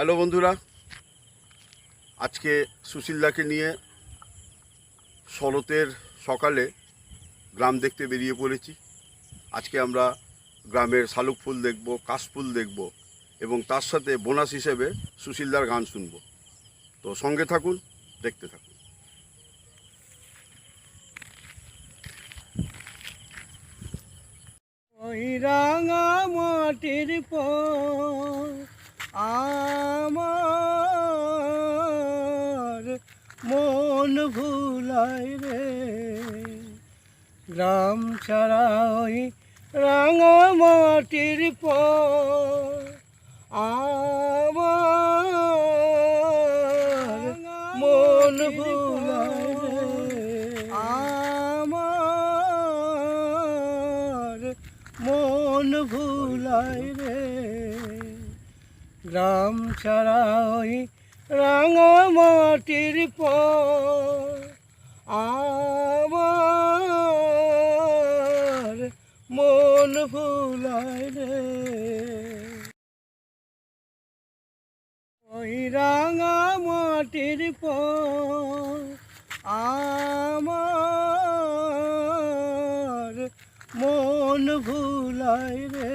Hello বন্ধুরা, আজকে সুশীলদাকে নিয়ে শরতের সকালে গ্রাম দেখতে বেরিয়ে পড়েছি। আজকে আমরা গ্রামের শালুক ফুল দেখব কাশফুল দেখব এবং তার সাথে বোনাস হিসেবে সুশীলদার গান শুনব। তো সঙ্গে থাকুন, দেখতে থাকুন। রাঙা মাটির পর আমার মন ভুলাই রে। গ্রাম ছাড়া ওই রাঙা মাটির পর আমার মন ভুলাই রে। আমার মন ভুলাই রে। গ্রাম ছাড়া ওই রাঙা মাটির পর আমার মন ভুলাই রে। ওই রাঙা মাটির পর আমার মন ভুলাই রে।